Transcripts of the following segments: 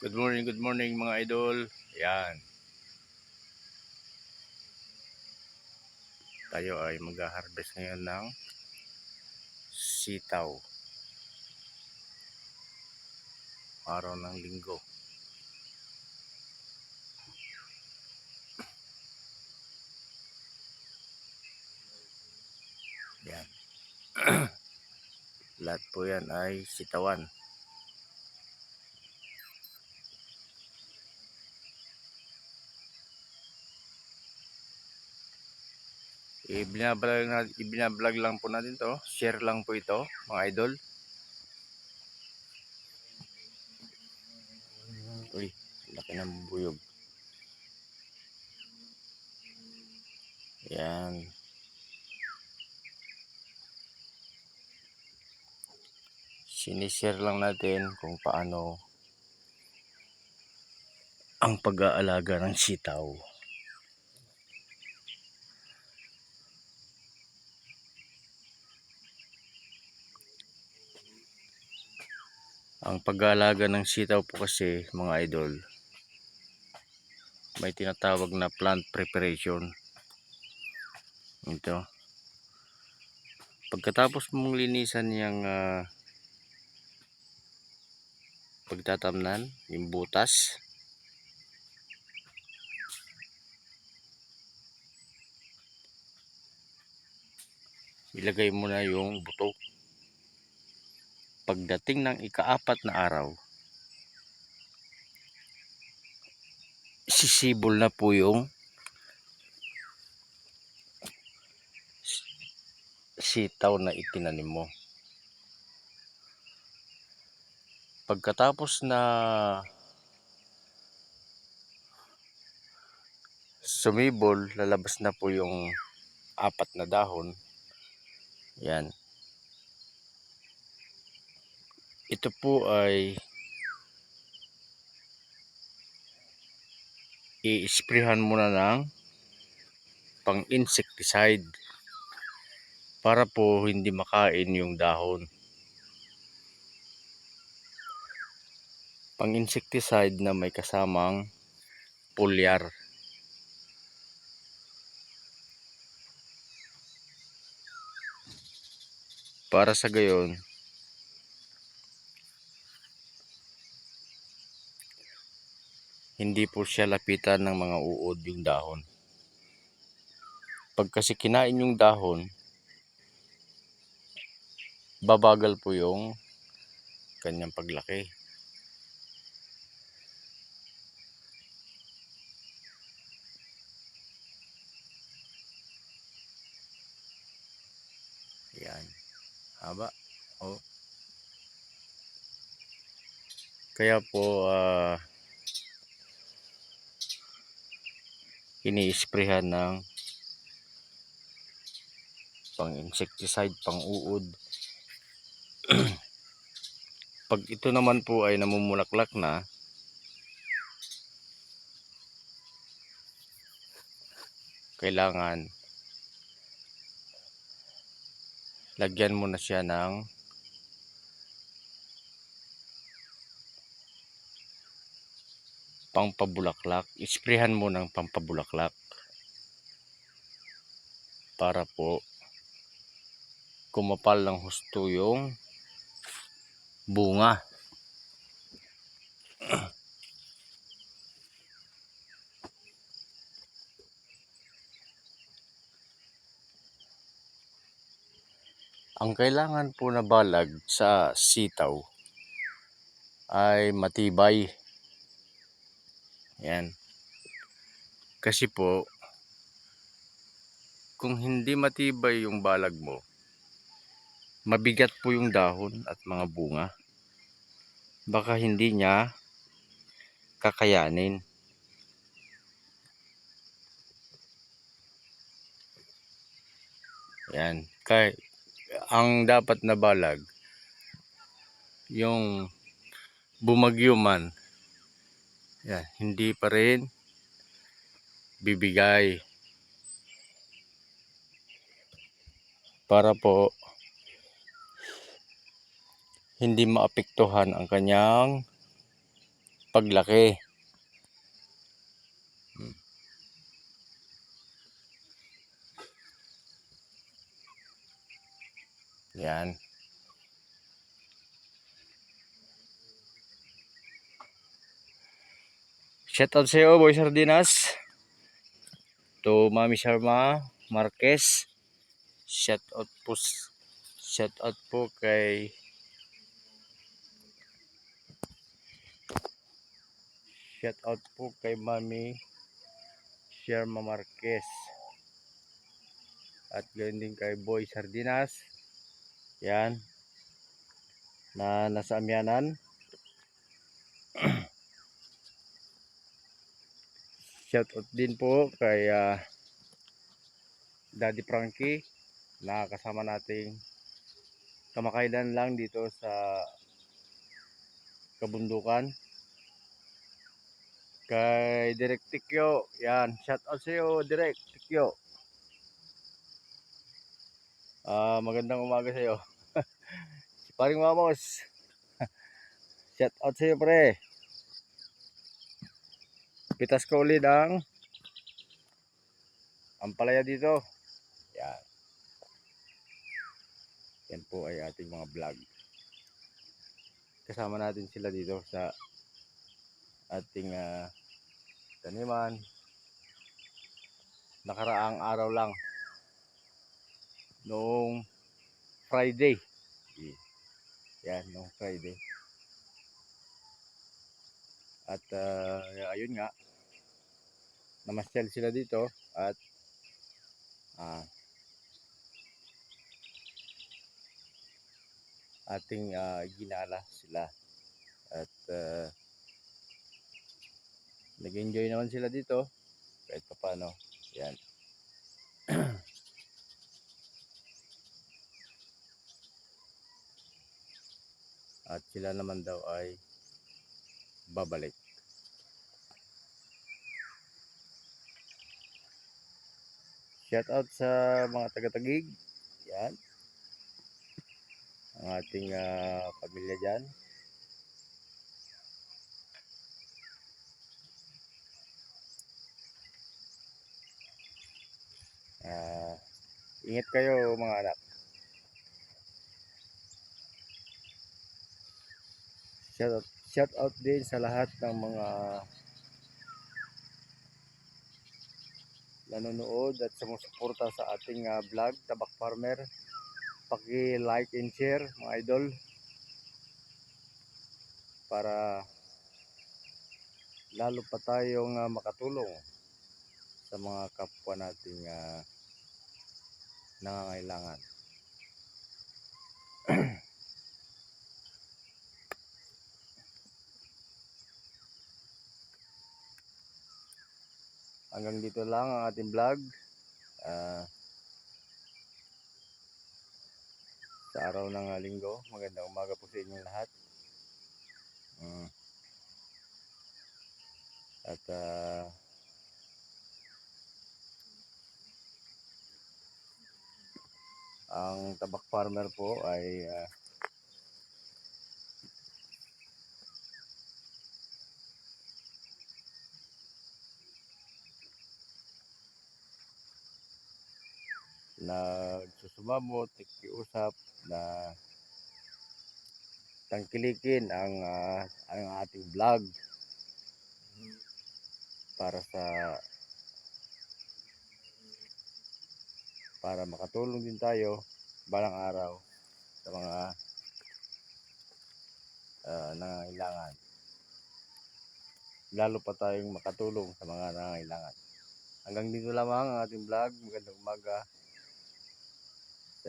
Good morning, good morning mga idol. Yan. Tayo ay mag-harvest ngayon ng sitaw. Araw ng linggo. Yan. Lahat po yan ay sitawan. Ibinablog, na, ibinablog lang po natin to. Share lang po ito, mga idol. Uy, laki ng buyog. Yan. Sinishare lang natin kung paano ang pag-aalaga ng sitaw. Ang pag-aalaga ng sitaw po kasi mga idol, may tinatawag na plant preparation. Ito. Pagkatapos mong linisan yung ah, pagtatamnan, yung butas, ilagay mo na yung buto. Pagdating ng ikaapat na araw, sisibol na po yung sitaw na itinanim mo. Pagkatapos na sumibol, lalabas na po yung apat na dahon. Yan. Ito po ay i-sprayhan muna ng pang-insecticide para po hindi makain yung dahon. Pang-insecticide na may kasamang foliar. Para sa gayon, hindi po siya lapitan ng mga uod yung dahon. Pag kasi kinain yung dahon, babagal po yung kanyang paglaki. Yan. Haba. Oh. Kaya po ah ini-sprayhan ng pang insecticide, pang uod. Pag ito naman po ay namumulaklak na, kailangan lagyan mo na siya ng pangpabulaklak. Isprayhan mo ng pampabulaklak para po kumapal ng husto yung bunga. Ang kailangan po na balag sa sitaw ay matibay. Yan. Kasi po, kung hindi matibay yung balag mo, mabigat po yung dahon at mga bunga. Baka hindi niya kakayanin. Yan. Kay, ang dapat na balag, yung bumagyo man, yan, hindi pa rin bibigay para po hindi maapektuhan ang kanyang paglaki. Hmm. Yan. Shout out sa'yo, Boy Sardinas. To Mami Sharma Marquez. Shout out po, shout out po kay Shout out po kay Mami Sharma Marquez. At ganoon din kay Boy Sardinas. Yan. Na nasa Amyanan. Shout out din po kay ah, Daddy Frankie na kasama nating kamakailan lang dito sa kabundukan. Kay Direk Tikyo, yan, shout out sa iyo Direk Tikyo. Ah, magandang umaga sa iyo. si Paring Mamos. shout out sa iyo pre. Pitas ko ulit ang ang palaya dito. Yan. Yan po ay ating mga vlog. Kasama natin sila dito sa ating ah, taniman. Nakaraang araw lang. Noong Friday. Yan, noong Friday. At ah, ayun nga, namasyal sila dito at ah, ating ah, ginala sila at ah, nag-enjoy naman sila dito kahit pa paano yan. At sila naman daw ay babalik shout out sa mga taga-tagig. Yan. Ang ating ah, pamilya dyan. Ah, ingat kayo mga anak. Shout out, shout out din sa lahat ng mga nanonood at sumusuporta sa ating ah, vlog, Tabak Farmer. Paki-like and share mga idol para lalo pa tayong ah, makatulong sa mga kapwa nating ah, nangangailangan. Hanggang dito lang ang ating vlog. Ah, sa araw ng ah, linggo. Magandang umaga po sa inyong lahat. Mm. At ah, ang tabak farmer po ay ah, nagsusumamo, tikiusap na tangkilikin ang ah, ang ating vlog para sa para makatulong din tayo balang araw sa mga ah, nangangailangan. Lalo pa tayong makatulong sa mga nangangailangan. Hanggang dito lamang ang ating vlog. Magandang umaga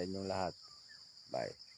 sa inyong lahat. Bye.